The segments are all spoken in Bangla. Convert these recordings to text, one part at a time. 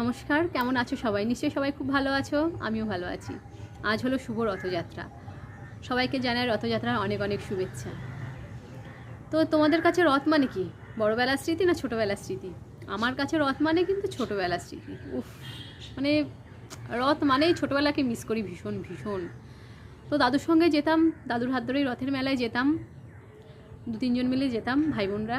নমস্কার, কেমন আছো সবাই? নিশ্চয়ই সবাই খুব ভালো আছো, আমিও ভালো আছি। আজ হলো শুভ রথযাত্রা। সবাইকে জানাই রথযাত্রার অনেক অনেক শুভেচ্ছা। তো তোমাদের কাছে রথ মানে কি? বড়বেলার স্মৃতি না ছোটোবেলার স্মৃতি? আমার কাছে রথ মানে কিন্তু ছোটোবেলার স্মৃতি। উফ মানে রথ মানেই ছোটোবেলাকে মিস করি ভীষণ ভীষণ। তো দাদুর সঙ্গে যেতাম, দাদুর হাত ধরেই রথের মেলায় যেতাম। দু তিনজন মিলে যেতাম, ভাই বোনরা।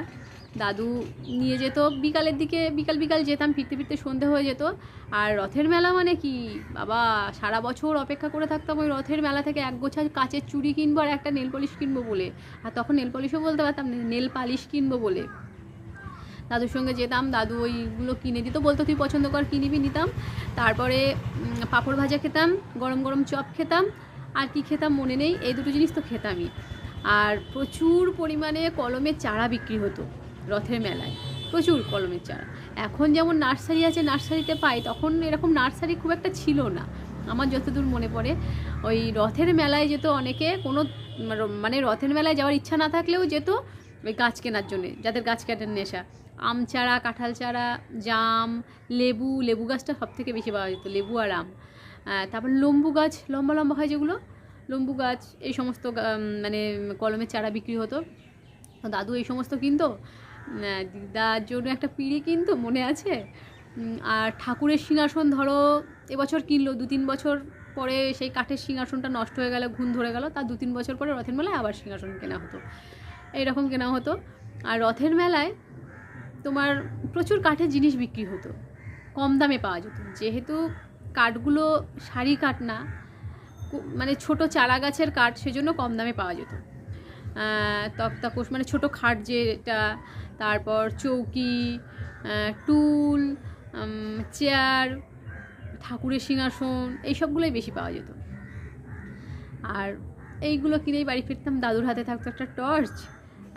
দাদু নিয়ে যেত। বিকালের দিকে বিকাল বিকাল যেতাম, ফিরতে ফিরতে সন্ধে হয়ে যেত। আর রথের মেলা মানে কি? বাবা, সারা বছর অপেক্ষা করে থাকতাম ওই রথের মেলা থেকে এক গোছা কাচের চুড়ি কিনবো আর একটা নেল পলিশ কিনবো বলে। আর তখন নেল পলিশও বলতে পারতাম নেল পালিশ কিনবো বলে। দাদুর সঙ্গে যেতাম, দাদু ওইগুলো কিনে দিত, বলতো তুই পছন্দ কর কিনিবি নিতাম। তারপরে পাঁপড় ভাজা খেতাম, গরম গরম চপ খেতাম। আর কি খেতাম মনে নেই, এই দুটো জিনিস তো খেতামই। আর প্রচুর পরিমাণে কলমের চারা বিক্রি হতো। রথের মেলায়। প্রচুর কলমের চারা। এখন যেমন নার্সারি আছে, নার্সারিতে পাই, তখন এরকম নার্সারি খুব একটা ছিল না। আমার যতদূর মনে পড়ে, ওই রথের মেলায় যেত অনেকে, কোনো মানে রথের মেলায় যাওয়ার ইচ্ছা না থাকলেও যেত ওই গাছ কেনার জন্যে, যাদের গাছ কাটার নেশা। আম চারা, কাঁঠাল চারা, জাম, লেবু লেবু গাছটা সব থেকে বেশি পাওয়া যেত, লেবু আর আম। তারপর লম্বু গাছ, লম্বা লম্বা হয় যেগুলো? লম্বু গাছ, এই সমস্ত মানে কলমের চারা বিক্রি হতো। দাদু এই সমস্ত কিনতো দিদার জন্য একটা পিঁড়ি কিনতো, মনে আছে? আর ঠাকুরের সিংহাসন ধরো, এবছর কিনলো, দু তিন বছর পরে সেই কাঠের সিংহাসনটা নষ্ট হয়ে গেল, ঘুণ ধরে গেল, তার দু তিন বছর পরে রথের মেলায় আবার সিংহাসন কেনা হতো। এইরকম কেনা হতো। আর রথের মেলায় তোমার প্রচুর কাঠের জিনিস বিক্রি হতো, কম দামে পাওয়া যেত। যেহেতু কাঠগুলো সারি কাঠ না মানে ছোট চারা গাছের কাঠ, সেজন্য কম দামে পাওয়া যেত। তক্তাপোষ মানে ছোট খাট যেটা, তারপর চৌকি টুল চেয়ার, ঠাকুরের সিংহাসন এইসবগুলোই বেশি পাওয়া যেত। আর এইগুলো কিনেই বাড়ি ফিরতাম, দাদুর হাতে থাকতো একটা টর্চ,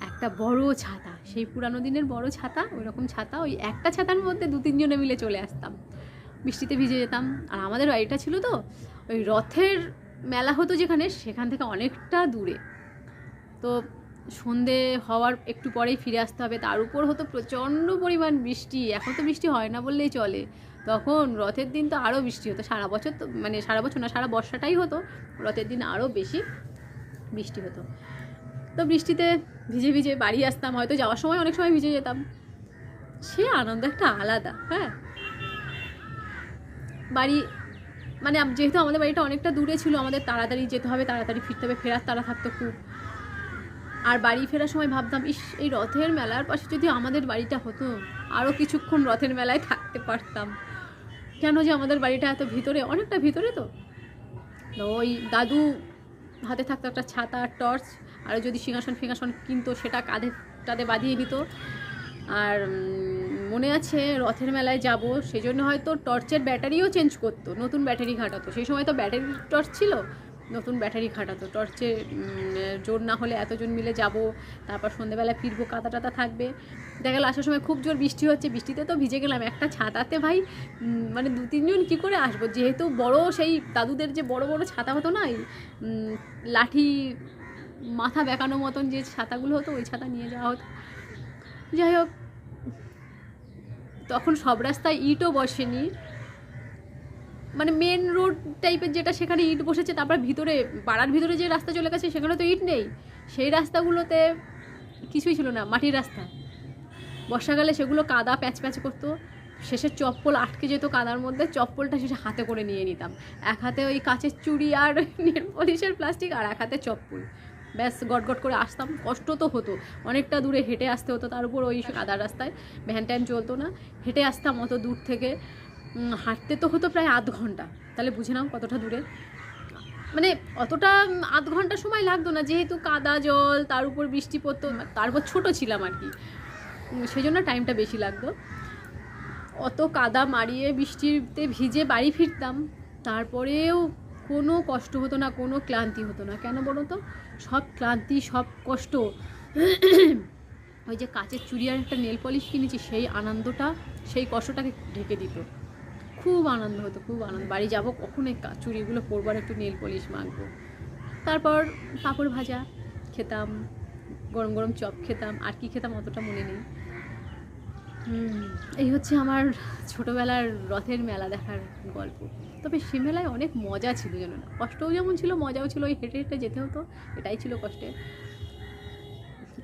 একটা বড় ছাতা। সেই পুরানো দিনের বড় ছাতা ওই রকম ছাতা, ওই একটা ছাতার মধ্যে দু তিনজনে মিলে চলে আসতাম। বৃষ্টিতে ভিজে যেতাম। আর আমাদের বাড়িটা ছিল তো, ওই রথের মেলা হতো যেখানে, সেখান থেকে অনেকটা দূরে। তো সন্ধে হওয়ার একটু পরেই ফিরে আসতে হবে। তার উপর হতো প্রচণ্ড পরিমাণ বৃষ্টি। এখন তো বৃষ্টি হয় না বললেই চলে। তখন রথের দিন তো আরও বৃষ্টি হতো। সারা বছর তো মানে সারা বছর না, সারা বর্ষাটাই হতো। রথের দিন আরও বেশি বৃষ্টি হতো। তো বৃষ্টিতে ভিজে ভিজে বাড়ি আসতাম। হয়তো যাওয়ার সময় অনেক সময় ভিজে যেতাম। সে আনন্দ একটা আলাদা হ্যাঁ। বাড়ি মানে যেহেতু আমাদের বাড়িটা অনেকটা দূরে ছিল, আমাদের তাড়াতাড়ি যেতে হবে, তাড়াতাড়ি ফিরতে হবে। ফেরার তারা থাকতো খুব। আর বাড়ি ফেরার সময় ভাবতাম, ইস, এই রথের মেলার পাশে যদি আমাদের বাড়িটা হতো আরও কিছুক্ষণ রথের মেলায় থাকতে পারতাম। কেন যে আমাদের বাড়িটা এত ভিতরে? অনেকটা ভিতরে তো। ওই দাদু হাতে থাকতো একটা ছাতা টর্চ, আর যদি সিংহাসন ফিংহাসন কিনতো, সেটা কাঁধে, টাধে বাঁধিয়ে দিত। আর মনে আছে রথের মেলায় যাব সেই জন্য হয়তো টর্চের ব্যাটারিও চেঞ্জ করতো, নতুন ব্যাটারি ঘাটাতো। সেই সময় তো ব্যাটারি টর্চ ছিল। নতুন ব্যাটারি খাটাতো, টর্চে জোর না হলে এতজন মিলে যাব, তারপর সন্ধেবেলা ফিরবো কাদা টাতা থাকবে। দেখা গেল, আসার সময় খুব জোর বৃষ্টি হচ্ছে, বৃষ্টিতে তো ভিজে গেলাম, একটা ছাতাতে ভাই মানে দু তিনজন কী করে আসব? যেহেতু বড় সেই দাদুদের যে বড় বড় ছাতা হতো না লাঠি, মাথা বেঁকানো মতন যে ছাতাগুলো হতো, ওই ছাতা নিয়ে যাওয়া হতো। যাই হোক, তখন সব রাস্তায় ইটও বসেনি। মানে মেন রোড টাইপের যেটা সেখানে ইট বসেছে, তারপর ভিতরে, পাড়ার ভিতরে যে রাস্তা চলে গেছে, সেখানে তো ইট নেই। সেই রাস্তাগুলোতে কিছুই ছিল না, মাটির রাস্তা। বর্ষাকালে সেগুলো কাদা প্যাচ প্যাচ করতো। শেষে চপ্পল আটকে যেত কাদার মধ্যে, চপ্পলটা শেষে হাতে করে নিয়ে নিতাম। এক হাতে ওই কাচের চুড়ি আর নেল পলিশের প্লাস্টিক আর এক হাতে চপ্পল। ব্যাস, গটগট করে আসতাম। কষ্ট তো হতো। অনেকটা দূরে হেঁটে আসতে হতো, তার উপর ওই কাদার রাস্তায়। ভ্যান ট্যান চলতো না। হেঁটে আসতাম অত দূর থেকে। হাঁটতে তো হতো প্রায় আধ ঘণ্টা। তাহলে বুঝে নাও কতটা দূরে। মানে অতটা আধ ঘণ্টা সময় লাগতো না। যেহেতু কাদা জল, তার উপর বৃষ্টি পড়তো, তারপর ছোট ছিলাম আর কি। সেই জন্য টাইমটা বেশি লাগতো। অত কাদা মারিয়ে বৃষ্টিতে ভিজে বাড়ি ফিরতাম। তারপরেও কোনো কষ্ট হতো না, কোনো ক্লান্তি হতো না। কেন বলো তো? সব ক্লান্তি, সব কষ্ট। ওই যে কাচের চুড়ি আর একটা নেল পলিশ কিনেছি, সেই আনন্দটা, সেই কষ্টটাকে ঢেকে দিত। খুব আনন্দ হতো, খুব আনন্দ। বাড়ি যাব কখন এই কা- চুড়িগুলো পরবো আর একটু নেল পলিশ মাখবো। তারপর পাঁপড় ভাজা খেতাম, গরম গরম চপ খেতাম, আর কি খেতাম অতটা মনে নেই। এই হচ্ছে আমার ছোটোবেলার রথের মেলা দেখার গল্প। তবে সে মেলায় অনেক মজা ছিল যেন না। কষ্টও যেমন ছিল, মজাও ছিল। ওই হেঁটে হেঁটে যেতে হতো, এটাই ছিল কষ্টে।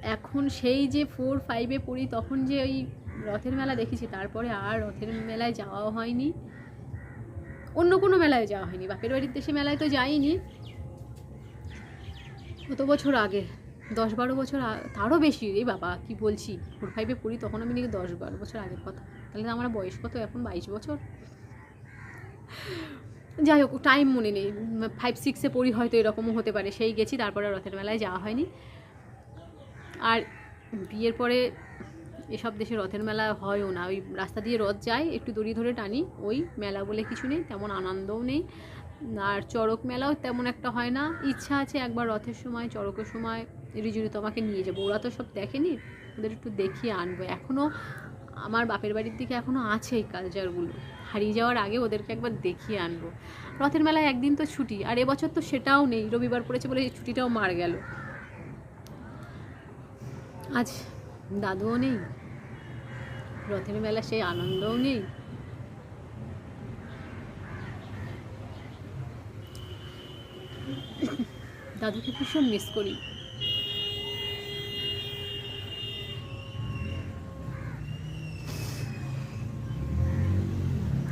এখন সেই যে ফোর ফাইভে পড়ি, তখন যে ওই রথের মেলা দেখেছি, তারপরে আর রথের মেলায় যাওয়াও হয়নি। অন্য কোনো মেলায় যাওয়া হয়নি। বাপের বাড়ির দেশে মেলায় তো যাইনি। কত বছর আগে? দশ বারো বছর তারও বেশি। রে বাবা, কি বলছি? ফোর ফাইভে পড়ি, তখন আমি নাকি দশ বারো বছর আগের কথা। তাহলে আমার বয়স কত? এখন বাইশ বছর। যাই হোক টাইম মনে নেই। ফাইভ সিক্সে পড়ি হয়তো এরকমও হতে পারে। সেই গেছি, তারপরে রথের মেলায় যাওয়া হয়নি। আর বিয়ের পরে এসব দেশে রথের মেলা হয়ও না। ওই রাস্তা দিয়ে রথ যায়, একটু দড়ি ধরে টানি, ওই মেলা বলে কিছু নেই, তেমন আনন্দও নেই। আর চড়ক মেলাও তেমন একটা হয় না। ইচ্ছা আছে একবার রথের সময়, চড়কের সময় রিজুরি তোমাকে নিয়ে যাব। ওরা তো সব দেখেনি, ওদের একটু দেখিয়ে আনব। এখনও আমার বাপের বাড়ির দিকে এখনও আছে এই কালচারগুলো হারিয়ে যাওয়ার আগে ওদেরকে একবার দেখিয়ে আনব। রথের মেলায় একদিন তো ছুটি, আর এবছর তো সেটাও নেই। রবিবার পড়েছে বলে এই ছুটিটাও মার গেল। আজ দাদুও নেই। রথের মেলা সেই আনন্দও নেই। দাদুকে ভীষণ মিস করি।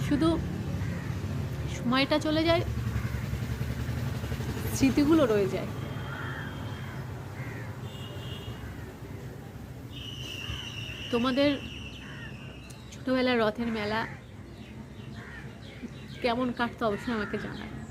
শুধু সময়টা চলে যায়, স্মৃতিগুলো রয়ে যায়। তোমাদের ছোটোবেলার রথের মেলা কেমন কাটতো অবশ্যই আমাকে জানাবে।